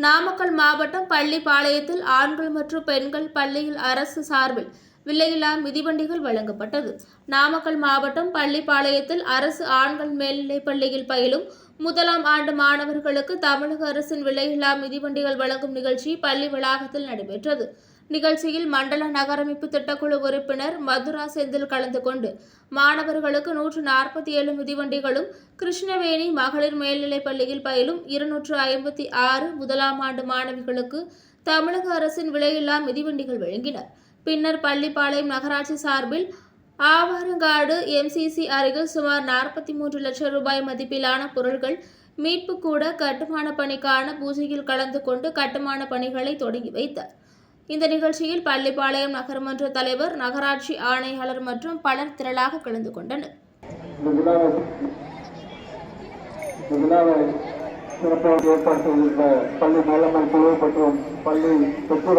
நாமக்கல் மாவட்டம் பள்ளிப்பாளையத்தில் ஆண்கள் மற்றும் பெண்கள் பள்ளியில் அரசு சார்பில் விலையில்லா மிதிவண்டிகள் வழங்கப்பட்டது. நாமக்கல் மாவட்டம் பள்ளிப்பாளையத்தில் அரசு ஆண்கள் மேல்நிலைப் பள்ளியில் பயிலும் முதலாம் ஆண்டு மாணவர்களுக்கு தமிழக அரசின் விலையில்லா மிதிவண்டிகள் வழங்கும் நிகழ்ச்சி பள்ளி வளாகத்தில் நடைபெற்றது. நிகழ்ச்சியில் மண்டல நகரமைப்பு திட்டக்குழு உறுப்பினர் மதுரா செந்தில் கலந்து கொண்டு மாணவர்களுக்கு நூற்று நாற்பத்தி ஏழு மிதிவண்டிகளும் கிருஷ்ணவேணி மகளிர் மேல்நிலைப் பள்ளியில் பயிலும் இருநூற்று ஐம்பத்தி ஆறு முதலாம் ஆண்டு மாணவிகளுக்கு தமிழக அரசின் விலையில்லா மிதிவண்டிகள் வழங்கினர். பின்னர் பள்ளிப்பாளையம் நகராட்சி சார்பில் ஆவாரங்காடு எம்சிசி அருகில் சுமார் நாற்பத்தி மூன்று லட்சம் ரூபாய் மதிப்பிலான பொருட்கள் மீட்பு கூட கட்டுமான பணிக்கான பூஜையில் கலந்து கொண்டு கட்டுமான பணிகளை தொடங்கி வைத்தார். இந்த நிகழ்ச்சியில் பள்ளிப்பாளையம் நகரமன்ற தலைவர் நகராட்சி ஆணையாளர் மற்றும் பலர் திரளாக கலந்து கொண்டனர். பள்ளி குழு மற்றும் பள்ளி பெற்றோர்